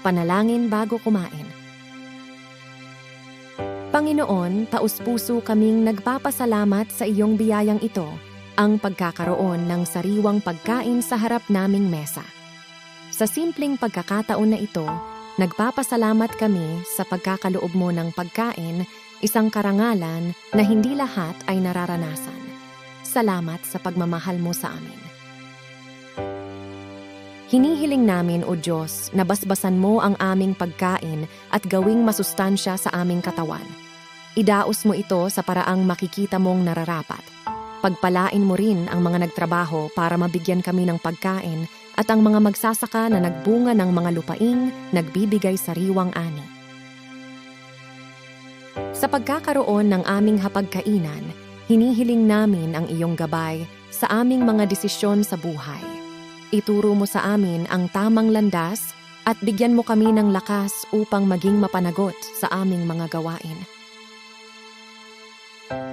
Panalangin bago kumain. Panginoon, taus-puso kaming nagpapasalamat sa iyong biyayang ito, ang pagkakaroon ng sariwang pagkain sa harap naming mesa. Sa simpleng pagkakataon na ito, nagpapasalamat kami sa pagkakaloob mo ng pagkain, isang karangalan na hindi lahat ay nararanasan. Salamat sa pagmamahal mo sa amin. Hinihiling namin, O Diyos, na basbasan mo ang aming pagkain at gawing masustansya sa aming katawan. Idaos mo ito sa paraang makikita mong nararapat. Pagpalain mo rin ang mga nagtrabaho para mabigyan kami ng pagkain at ang mga magsasaka na nagbunga ng mga lupaing nagbibigay sariwang ani. Sa pagkakaroon ng aming hapagkainan, hinihiling namin ang iyong gabay sa aming mga desisyon sa buhay. Ituro mo sa amin ang tamang landas at bigyan mo kami ng lakas upang maging mapanagot sa aming mga gawain.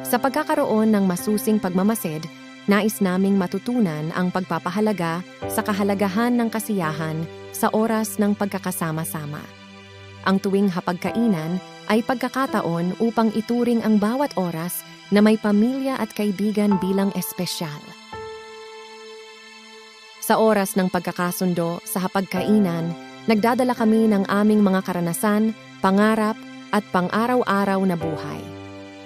Sa pagkakaroon ng masusing pagmamasid, nais naming matutunan ang pagpapahalaga sa kahalagahan ng kasiyahan sa oras ng pagkakasama-sama. Ang tuwing hapagkainan ay pagkakataon upang ituring ang bawat oras na may pamilya at kaibigan bilang espesyal. Sa oras ng pagkakasundo sa hapagkainan, nagdadala kami ng aming mga karanasan, pangarap at pang-araw-araw na buhay.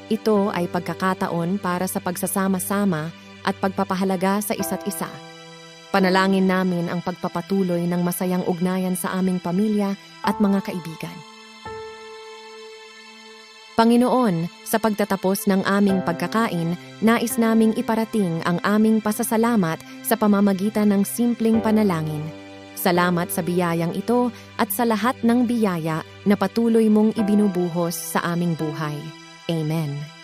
Ito ay pagkakataon para sa pagsasama-sama at pagpapahalaga sa isa't isa. Panalangin namin ang pagpapatuloy ng masayang ugnayan sa aming pamilya at mga kaibigan. Panginoon, sa pagtatapos ng aming pagkakain, nais naming iparating ang aming pasasalamat sa pamamagitan ng simpleng panalangin. Salamat sa biyayang ito at sa lahat ng biyaya na patuloy mong ibinubuhos sa aming buhay. Amen.